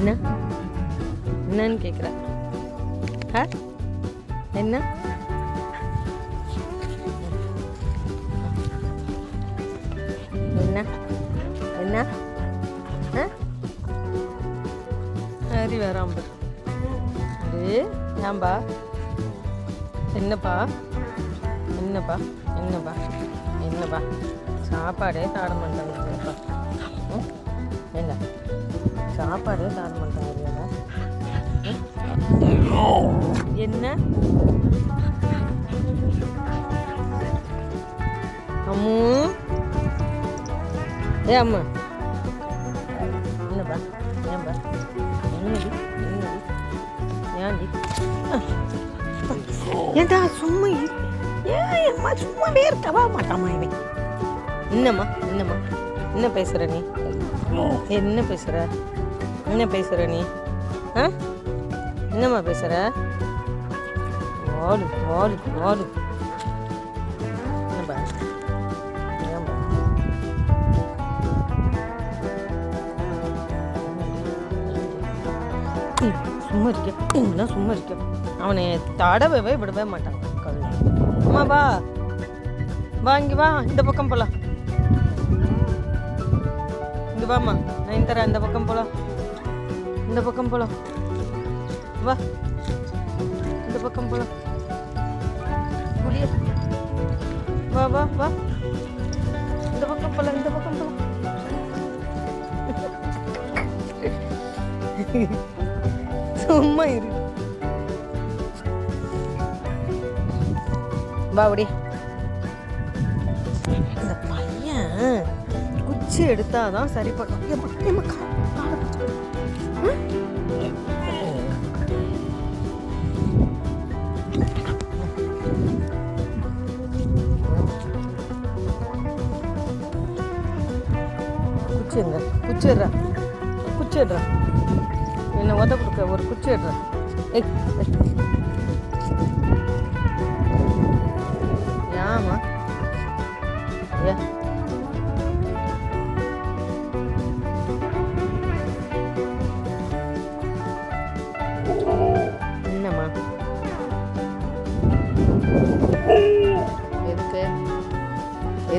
என்ன? என்னன்னு கேட்குற ஆ? என்ன? என்ன? என்ன? சரி பாரு அது ஏன்பா? என்னப்பா? என்னப்பா? என்னப்பா? என்னப்பா? சாப்பாடே தாட மாட்டாங்க என்ன? சாப்பாடே தாட மாட்டாங்க என்ன? அம்மு. ஏ அம்மா. என்னப்பா? ஏன்பா? என்னடி? என்னடி? ஏன்டி? ஏன்டா சும்மா ஏன் அம்மா சும்மாவே இருக்கவா மாட்டாமா இவன். என்னம்மா? என்னம்மா? என்ன பேசுற நீ? என்ன பேசுற? என்ன பேசுற நீ? ஆ? என்னம்மா பேசுகிற வாலு வாலு வாலு என்னப்பா சும்மா இருக்க. என்ன சும்மா இருக்க. அவனை தடவை விடவே மாட்டான். கழுதை. அம்மா வா. வா இங்கே வா. இந்த பக்கம் போகலாம் இங்கே வாம்மா. நான் தரேன். இந்த பக்கம் போகலாம் இந்த பக்கம் போலாம். வா. இந்த பக்கம் போலாம். முடிய வா வா வா. இந்த பக்கம் போலாம் இந்த பக்கம் போலாம். சும்மா இரு. வா அப்படி இந்த பையன் குச்சி எடுத்தாதான் சரி பண்ணும். కూర్చుందా కూర్చోర్రా కూర్చోర్రా నిన్న వదకుడుక ఒక కూర్చోర్రా ఎక్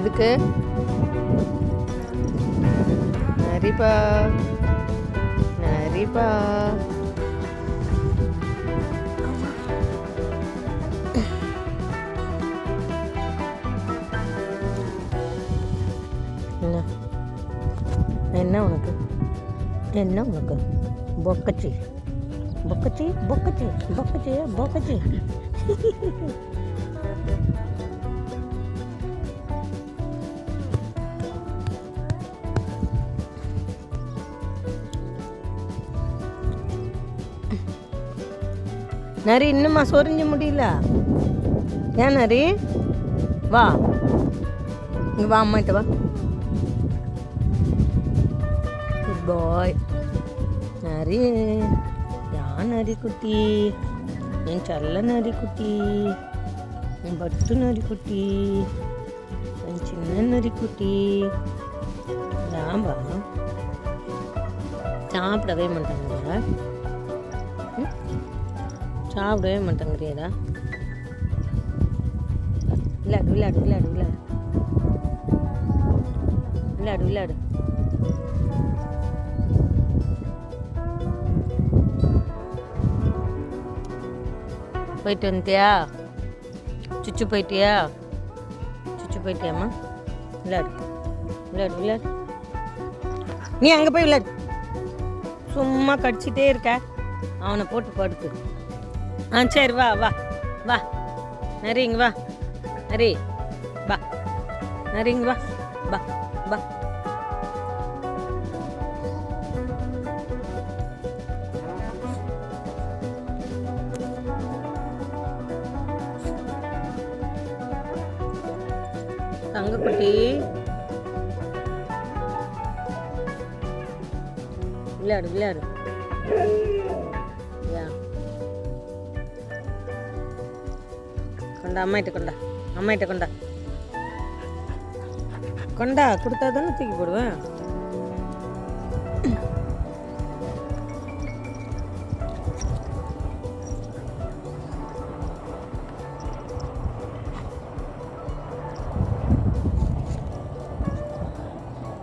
எதுக்கு? நரிப்பா. நரிப்பா. என்ன? என்ன உனக்கு? என்ன உனக்கு? பொக்கச்சி. பொக்கச்சி பொக்கச்சி பொக்கச்சி பொக்கச்சி. நரி இன்னுமா சொரிஞ்சு முடியல? ஏன் நரி? வா. இங்கே வா அம்மாட்ட வா. குட் பாய் நரி யான் நரி குட்டி? என் செல்ல நரி குட்டி. என் பட்டு நரி குட்டி. என் சின்ன நரி குட்டி. ஏன்பா சாப்பிடவே மாட்டாங்க. சாப்பிடவே மாட்டேங்கிறியடா விளையாடு விளையாடு விளையாடு விளையாடு. விளையாடு விளையாடு. போயிட்டு வந்துட்டியா? சுச்சு போயிட்டியா? சுச்சு போயிட்டியாம்மா? விளையாடு விளையாடு விளையாடு. நீ அங்கே போய் விளையாடு. சும்மா கடிச்சிட்டே இருக்க. அவனை போட்டு படுத்து ஆ சரி வா வா. வா. நரிங்க வா. நரி வா. நரிங்க வா. வா வா. தங்கக்குட்டி. விளையாடு விளையாடு. கொண்டா அம்மாயிட்ட கொண்டா அம்மாயிட்ட கொண்டா. கொண்டா கொடுத்தா தானே தூக்கி போடுவேன்.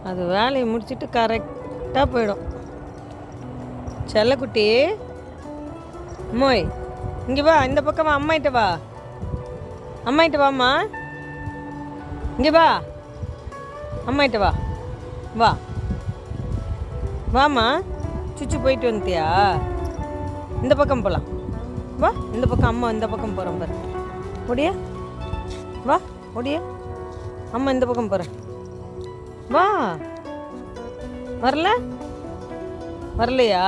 அது வேலையை முடிச்சுட்டு கரெக்டாக போயிடும். செல்லக்குட்டி மோய் இங்கே வா இந்த பக்கம் அம்மாயிட்ட வா. அம்மாயிட்ட வாம்மா. இங்கே வா. அம்மாயிட்ட வா. வா. வாம்மா. சுச்சு போயிட்டு வந்துட்டியா? இந்த பக்கம் போகலாம் வா இந்த பக்கம் அம்மா இந்த பக்கம் போகிறோம் பாரு. ஒடியா வா ஒடியா அம்மா இந்த பக்கம் போகிறேன் வா. வரல? வரலையா?